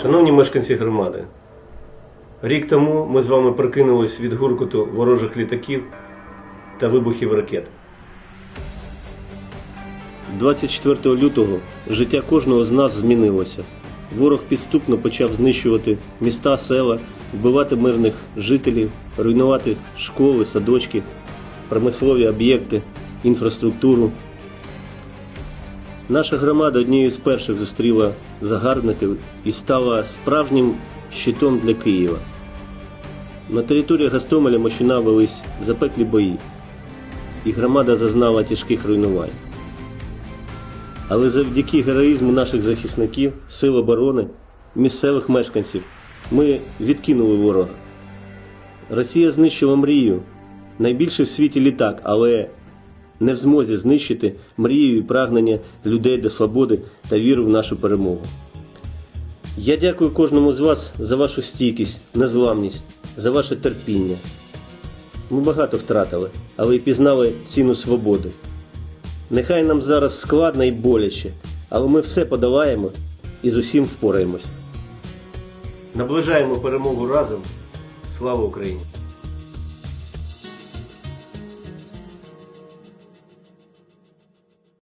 Шановні мешканці громади, рік тому ми з вами прокинулись від гуркоту ворожих літаків та вибухів ракет. 24 лютого життя кожного з нас змінилося. Ворог підступно почав знищувати міста, села, вбивати мирних жителів, руйнувати школи, садочки, промислові об'єкти, інфраструктуру. Наша громада однією з перших зустріла загарбників і стала справжнім щитом для Києва. На території Гастомеля Мощуна велись запеклі бої, і громада зазнала тяжких руйнувань. Але завдяки героїзму наших захисників, сил оборони, місцевих мешканців, ми відкинули ворога. Росія знищила мрію, найбільший в світі літак, але не в змозі знищити мрію і прагнення людей до свободи та віру в нашу перемогу. Я дякую кожному з вас за вашу стійкість, незламність, за ваше терпіння. Ми багато втратили, але й пізнали ціну свободи. Нехай нам зараз складно і боляче, але ми все подолаємо і з усім впораємось. Наближаємо перемогу разом. Слава Україні!